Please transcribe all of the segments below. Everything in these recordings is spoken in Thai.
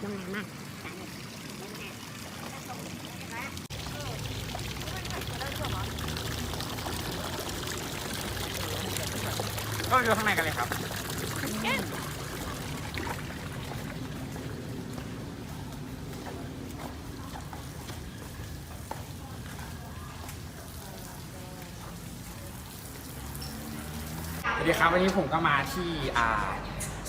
งนโรงมากก็ไปดูข้างในกันเลยครับ สวัสดีครับวันนี้ผมก็มาที่อ่า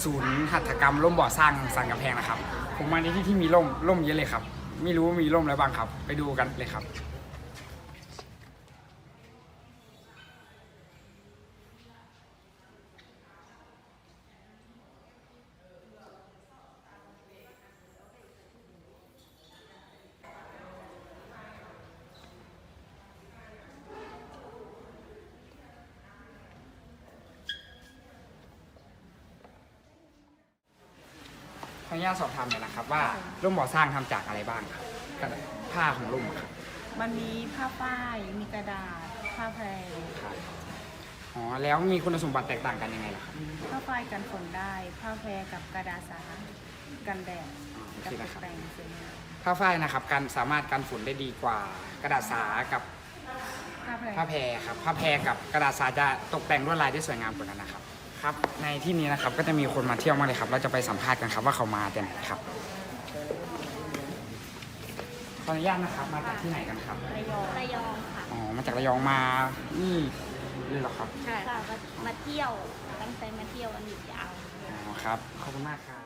ศูนย์หัตถกรรมร่มบ่อสร้างสันกำแพงนะครับ ผมมาในที่ที่มีร่มร่มเยอะเลยครับ ไม่รู้ว่ามีร่มอะไรบ้างครับ ไปดูกันเลยครับ ขออนุญาตสอบถามหน่อยนะครับ ว่าร่มบ่อสร้างทำจากอะไรบ้างครับกับผ้าของร่มอะครับมันมีผ้าฝ้าย มีกระดาษ ผ้าแพรครับอ๋อแล้วมีคุณสมบัติแตกต่างกันยังไงล่ะครับผ้าฝ้ายกันฝนได้ ผ้าแพรกับกระดาษสากันแดดโอกับเคตนะกครับ แต่งสวยงามผ้าฝ้ายนะครับกันสามารถกันฝุ่นได้ดีกว่า กระดาษสากับผ้าแพรผ้าแพรครับผ้าแพรกับกระดาษสาจะตกแต่งลวดลายได้สวยงามกว่านั้นนะครับ ครับในที่นี้นะครับก็จะมีคนมาเที่ยวมากเลยครับ เราจะไปสัมภาษณ์กันครับว่าเขามาแต่ไหนครับขออนุญาตนะครับมาจากที่ไหนกันครับระยองระยองค่ะอ๋อมาจากระยองมานี่เลยเหรอครับใช่ค่ะมามาเที่ยวตั้งใจมาเที่ยววันหยุดยาวอ๋อครับขอบคุณมากครับ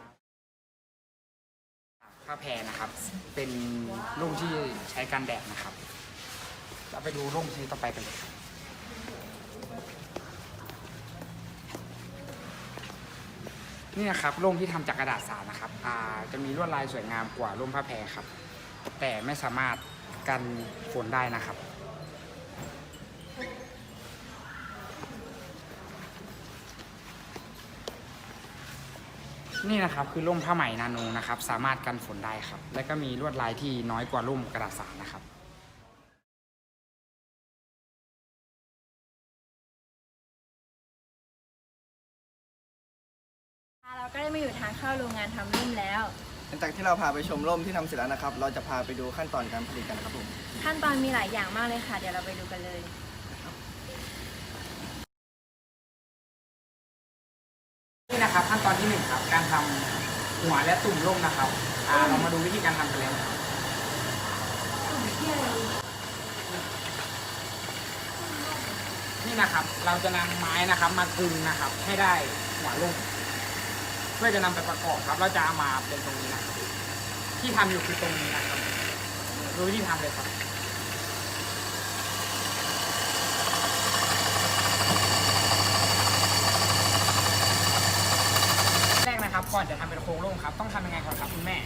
ผ้าแพรนะครับ เป็นร่มที่ใช้กันแดดนะครับเราไปดูร่มชนิดต่อไปกันเลยครับ นี่นะครับร่มที่ทำจากกระดาษสารนะครับอ่าจะมีลวดลายสวยงามกว่าร่มผ้าแพรครับ แต่ไม่สามารถกันฝนได้นะครับ นี่นะครับคือร่มผ้าไหมนาโนนะครับ สามารถกันฝนได้ครับ และก็มีลวดลายที่น้อยกว่าร่มกระดาษสานะครับ ก็ได้มาอยู่ทางเข้าโรงงานทำร่มแล้ว หลังจากที่เราพาไปชมร่มที่ทำเสร็จแล้วนะครับ เราจะพาไปดูขั้นตอนการผลิตกันครับผม ขั้นตอนมีหลายอย่างมากเลยค่ะ เดี๋ยวเราไปดูกันเลย นี่นะครับขั้นตอนที่หนึ่งครับ การทำหัวและตุ่มร่มนะครับอ่าเรามาดูวิธีการทำกันเลยนะครับนี่นะครับ เราจะนำไม้นะครับ มากึงนะครับ ให้ได้หัวร่ม เพื่อจะนำไปประกอบครับเราจะเอามาเป็นตรงนี้นะครับที่ทำอยู่คือตรงนี้นะครับดูวิธีทำเลยครับแรกนะครับก่อนจะทำเป็นโครงร่มครับ ต้องทำยังไงก่อนครับคุณแม่